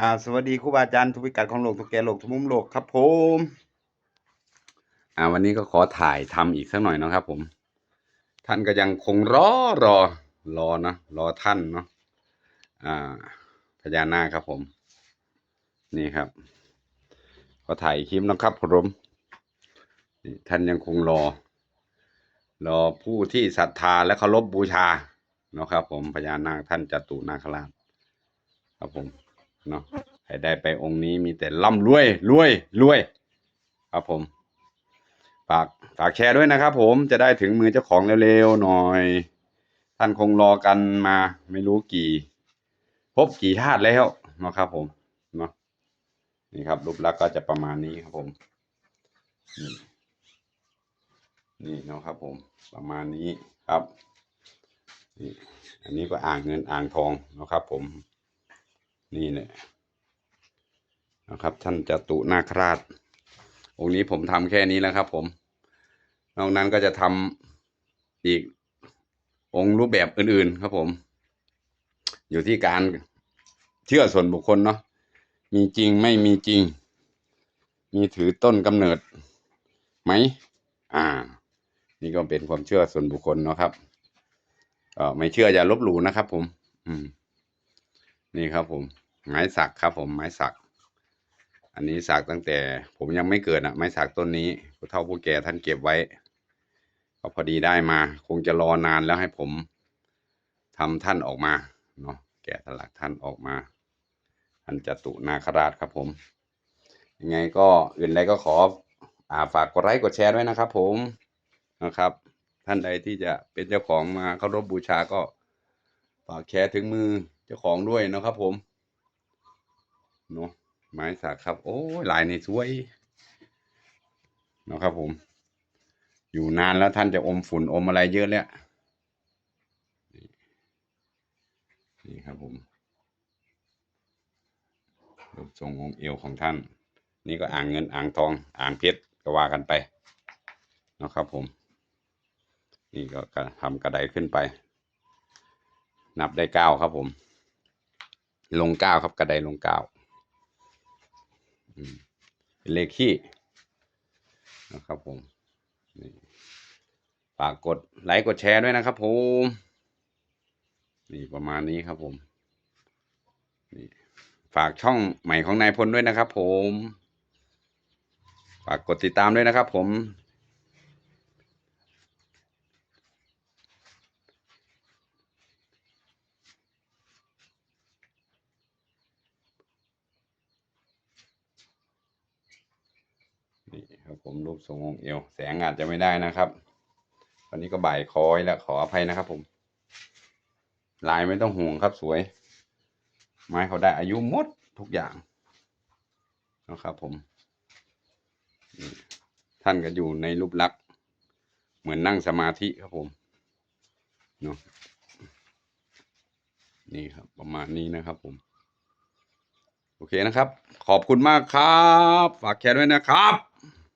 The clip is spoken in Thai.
กาสวัสดีครูบาอาจารย์ทุกพิกัดของโลกทุกแก่โลกทุกมุมโลกครับผมอ่าวันนี้ก็ขอถ่ายทำอีกสักหน่อยนะครับ ผม ท่านก็ยังคงรอรอรอนะรอท่านเนาะอ่าพญานาคครับผม นี่ครับก็ถ่ายคลิปนะครับผมท่านยังคงรอ รอผู้ที่ศรัทธาและเคารพบูชาเนาะครับ ผมพญานาคท่านจตุนาคราชครับผม เนาะใครได้ไปองค์นี้มีแต่ร่ำรวยรวยรวย ครับผม ฝากฝากแชร์ด้วยนะครับผมจะได้ถึงมือเจ้าของเร็วๆหน่อย ท่านคงรอกันมา ไม่รู้กี่ พบกี่ชาติแล้วเนาะครับผมเนาะนี่ครับ รูปลักษณ์ก็จะประมาณนี้ครับผม นี่นี่เนาะครับผมประมาณนี้ครับนี่อันนี้ก็อ่างเงินอ่างทองเนาะครับผม นี่แหละนะครับ ท่านจตุนาคราช องค์นี้ผมทำแค่นี้แล้วครับ ผม นอกนั้นก็จะทำอีกองค์รูปแบบอื่น ๆ ครับผม อยู่ที่การเชื่อส่วนบุคคลเนาะมีจริงไม่มีจริง มีถือต้นกำเนิดไหมอ่า นี่ก็เป็นความเชื่อส่วนบุคคลเนาะครับเออไม่เชื่ออย่าลบหลู่นะครับผม อืม นี่ครับผม ไม้สักครับผมไม้สัก อันนี้สักตั้งแต่ ผมยังไม่เกิดอะ ไม้สักต้นนี้ผู้เฒ่าผู้แก่ท่านเก็บไว้ก็พอดีได้มา คงจะรอนานแล้วให้ผมทำท่านออกมาเนาะแกะสลักท่านออกมาท่านจตุนาคราชครับผม ยังไงก็อื่นใดก็ขออ่าฝากกดไลค์กดแชร์ด้วยนะครับผมนะครับ ท่านใดที่จะเป็นเจ้าของมาเคารพบูชาก็ฝากแชร์ถึงมือ เจ้าของด้วยนะครับผมเนาะไม้สักครับ โอ้ยลายนี่สวยนะครับผม อยู่นานแล้วท่านจะอมฝุ่นอมอะไรเยอะแล้วนี่ครับผมรูปทรงองค์เอวของท่าน นี่ก็อ่างเงินอ่างทอง อ่างเพชรก็ว่ากันไปนะครับผม นี่ก็ทำกระไดขึ้นไป นับได้เก้าครับผม ลงเก้าครับกระไดลงเก้าเป็นเลขขี้นะครับผมฝากกดไลค์กดแชร์ด้วยนะครับผมนี่ประมาณนี้ครับผมนี่ฝากช่องใหม่ของนายพลด้วยนะครับผม ฝากกดติดตามด้วยนะครับผม นี่ครับผมรูปทรงองเอว แสงอาจจะไม่ได้นะครับ ตอนนี้ก็บ่ายคอยแล้วขออภัยนะครับผม ลายไม่ต้องห่วงครับสวย ไม้เขาได้อายุหมดทุกอย่างนะครับผม ท่านก็อยู่ในรูปลักษณ์เหมือนนั่งสมาธิครับผมเนาะนี่ครับประมาณนี้นะครับผม โอเคนะครับ ขอบคุณมากครับ ฝากแชร์ด้วยนะครับ